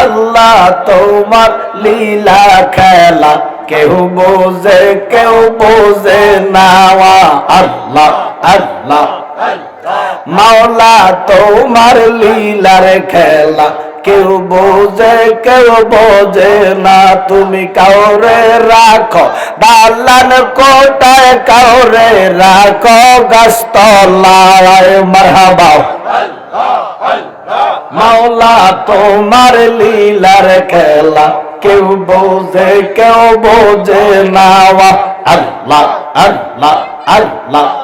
আল্লাহ তোমার লীলা খেলা, কেউ বোঝে কেউ বোঝে না। আল্লাহ আল্লাহ। মাওলা তোমার লীলার খেলা কেউ বোঝে কেউ বোঝে না, তুমি কাউরে রাখো। দালান কোটায় কাউরে রাখো, গাছতলায় মারহাবা। মাওলা, তোমার লীলার খেলা। কেউ বোঝে কেউ বোঝে না আল্লাহ আল্লাহ আল্লাহ।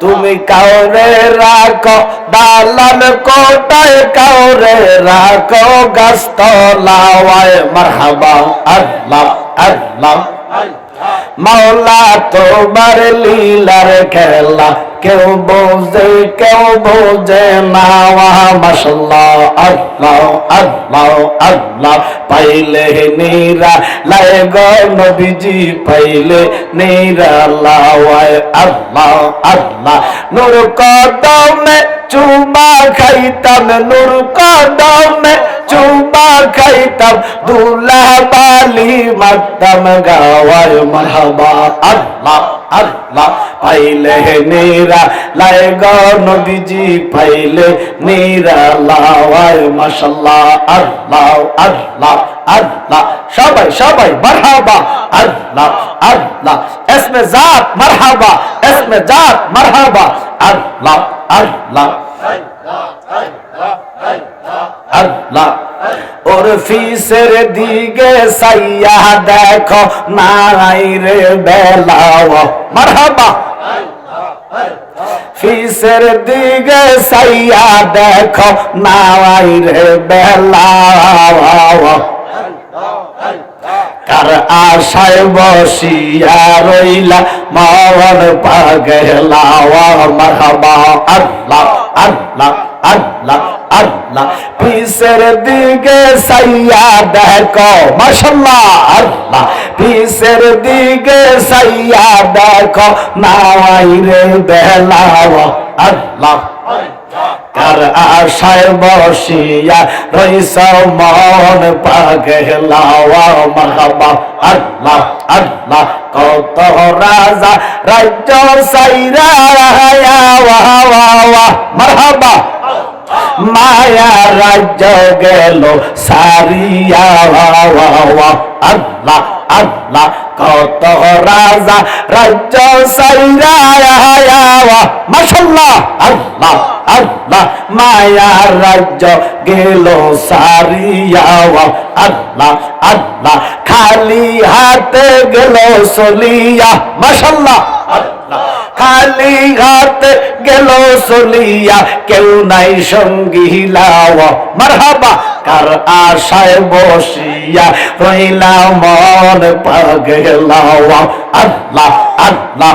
তুমি কাউরে রাখো দালান কোটায় কাউরে রাখো গাছতলাওয়ায় মারহাবা আল্লাহ। আল্লাহ। মাওলা তোমার লীলার খেলা। কেউ বোঝে কেউ বোঝে না মাসাল্লাহ আল্লাহ আল্লাহ আল্লাহ, পাইলে নীরা গো নবীজি, পাইলে নীরা, লাওয়ায় আল্লাহ আল্লাহ, নূর কদমে চুমা খাইতাম, নূর কদমে খাইতাম দুলা বালি মাতাম গাওয়ার মারহাবা। আল্লাহ আল্লাহ, পাইলে নীরা, লাই গো নবীজি, পাইলে নীরা লাওয়ায় মাশাল্লাহ। আল্লাহ আল্লাহ আল্লাহ, সবাই সবাই মারহাবা। আল্লাহ আল্লাহ, এসমে জাত মারহাবা, এসমে জাত মারহাবা। আল্লাহ আল্লাহ আল্লাহ ওর ফিসের দিকে সাইয়া দেখো নাই রে বেলাও। মারহাবা। ফিসের দিকে সাইয়া দেখো নাই রে বেলাও। কার আশায় বসিয়া রইলা মন পাগলাওয়া মারহাবা। আল্লাহ আল্লাহ আল্লাহ আল্লাহ। পিসের দিকে সাইয়া দেখো মাশাল্লাহ আল্লাহ পিসের দিকে সাইয়া দেখো নাই রে বেলাওয়া আল্লাহ কার আশায় বসিয়া রইস মন পাগলাওয়া মারহাবা আল্লাহ আল্লাহ কত রাজা রাজ্য সাইরা মারহাবা মায়া রাজ্য গেল, সারিয়া আল্লাহ আল্লাহ, কত রাজা রাজ্য সাইরা মাশাল্লাহ আল্লাহ আল্লাহ, মায়া রাজ্য গেল, সারিয়া আল্লাহ আল্লাহ, খালি হাতে গেল, সলিয়া। মাশাল্লাহ আল্লাহ, খালি হাতে গেল সলিয়া কেউ নাই সঙ্গী মারহাবা, কার আশায় বসিয়া রইলা মন পাগলাও আল্লাহ আল্লাহ,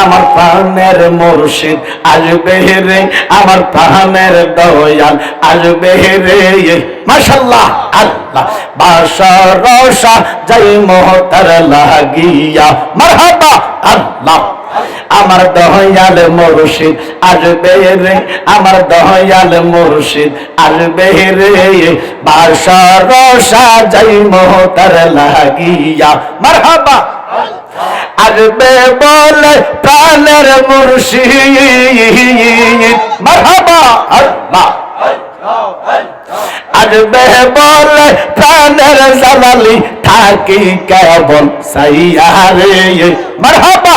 আমার প্রাণের মুর্শিদ আসবে রে, আমার প্রাণের দয়াল আসবে রে। মাশাল্লাহ আল্লাহ, বাসা রসা যাই মহতার লাগিয়া। মারহাবা, আল্লাহ। আমার দহয়াল মুর্শিদ আসবে রে, আমার দহয়াল মুর্শিদ আসবে রে। বাসা রসা যাই মহতার লাগিয়া, মারহাবা। আসবে বলে প্রাণের মুর্শিদ, মারহাবা। আল্লাহ আসবে বলে প্রাণের জালালি থাকি কেবল সাইয়ারে, মারহাবা।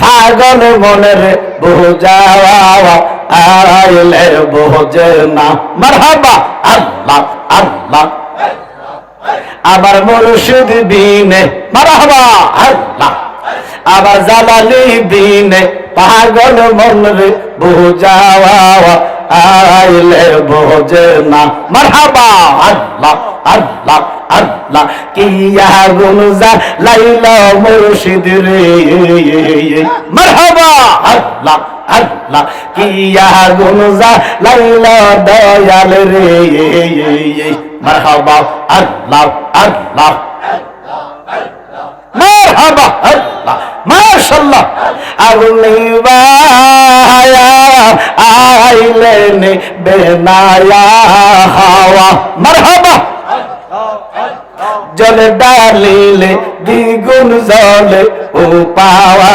পাগল মনের বোঝাওয়া, আইলে বোঝে না। মারহাবা, আল্লাহ আল্লাহ। আমার মুর্শিদ বিনে, মারহাবা, আল্লাহ। আবার জালালি দিনে পাগল মন বহু বুঝাওয়া আইলে বোঝে না। মারহাবা, আল্লাহ আল্লাহ আল্লাহ কিয়া গুনজা লাইলা মুর্শিদ রে। মারহাবা, আল্লাহ আল্লাহ কিয়া গুনজা লাইলা দয়াল রে। মারহাবা, আল্লাহ আল্লাহ মারহাবা মাশাআল্লাহ। আগুনি বায়া আইলেন বেনায়া হাওয়া। মারহাবা। জলে ডালিলে দ্বিগুণ জলে ও পাওয়া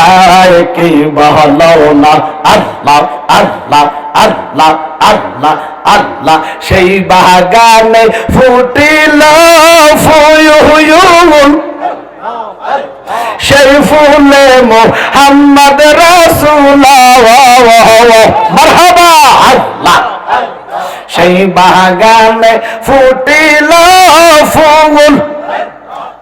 আয় কি বহলো না। আল্লাহ আল্লাহ আল্লাহ আল্লাহ আল্লাহ। সেই বাগানে ফুটিল ফুয়ুন সেই ফুলে মোহাম্মদ রসুল মারহাবা। আল্লাহ। সেই বাগানে ফুটিল ফুল।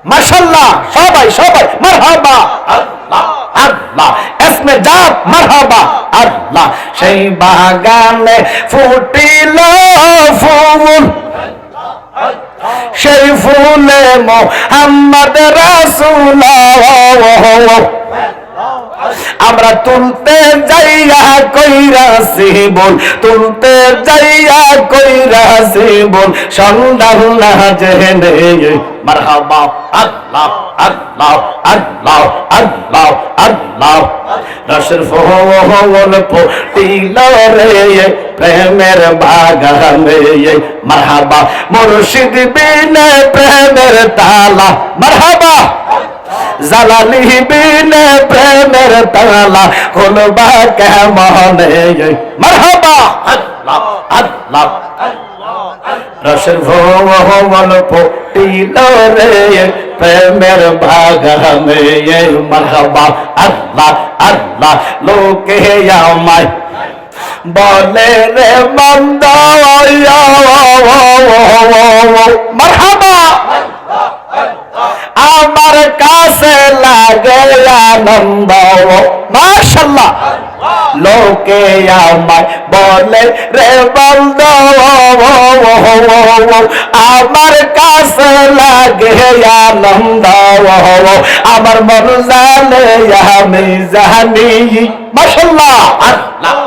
মাশাল্লাহ সবাই সবাই, মারহাবা। আল্লাহ। এসমে জাত, মারহাবা। আল্লাহ। সেই বাগানে ফুটিল ফুল। সেই ফুলে মোহাম্মদ রাসূল আমরা তুলতে যাইয়া কইরা বল তুলতে যাইয়া কইরা বল সন্ধান না জেনে মারহাবা, আল্লাহ। আল্লাহ আল্লাহ আল্লাহ আল্লাহ। রসের ফোল পটিল রে, প্রেমের বাগানে, মারহাবা, মুর্শিদ বিনে প্রেমের তালা, মারহাবা। জালালি বিনে প্রেমের তালা, খুলবা কেমনে, মারহাবা। আল্লাহ আল্লাহ। রসের ভোল পটিল রে প্রেমের বাগানে মারহাবা আল্লাহ আল্লাহ লোকে আমায় বলে রে মন্দ মারহাবা আমার কাছে লাগে আনন্দ মাশাল্লাহ লোকে আমায় বলে রে বন্ধ আমার কাছে আনন্দ আমার মন জানে আমি জানি আল্লাহ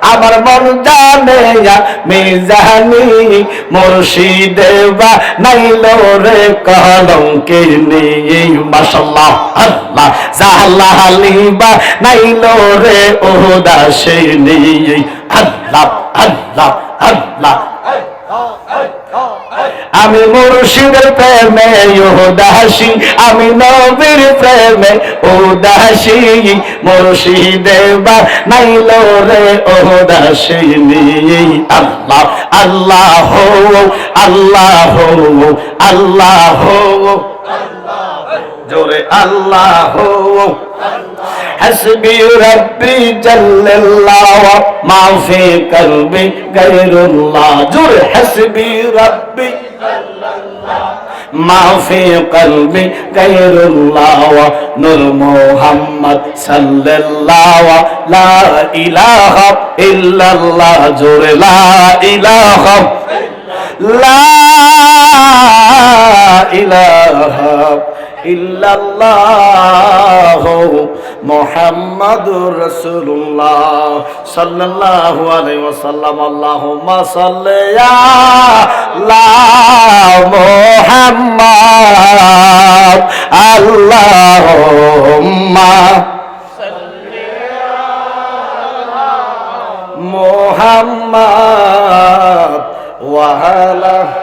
আমার মন জানে আমি জানি মুর্শিদে বা নাইল রে কলঙ্কে নেই মাশাল্লাহ আল্লাহ। জালালি বা নাইল রে ওদাসে নেই আল্লাহ। আল্লাহ। আল্লাহ। আমি মুর্শিদের প্রেমে উদাসী, আমি নবীর প্রেমে উদাসী। মুর্শিদে বা নাইল রে আল্লাহ আল্লাহ আল্লাহ আল্লাহ আল্লাহ জোরে আল্লাহ حسبي ربي جل الله ما في قلبي غير الله جر حسبي ربي ما في قلبي غير الله نور محمد صلى الله لا إله إلا الله جر لا إله ইল্লাল্লাহ মুহাম্মাদুর রাসূলুল্লাহ সাল্লাল্লাহু আলাইহি ওয়াসাল্লাম। আল্লাহুম্মা সাল্লি আলা মুহাম্মাদ। আল্লাহুম্মা মুহাম্মাদ। ওয়া আলা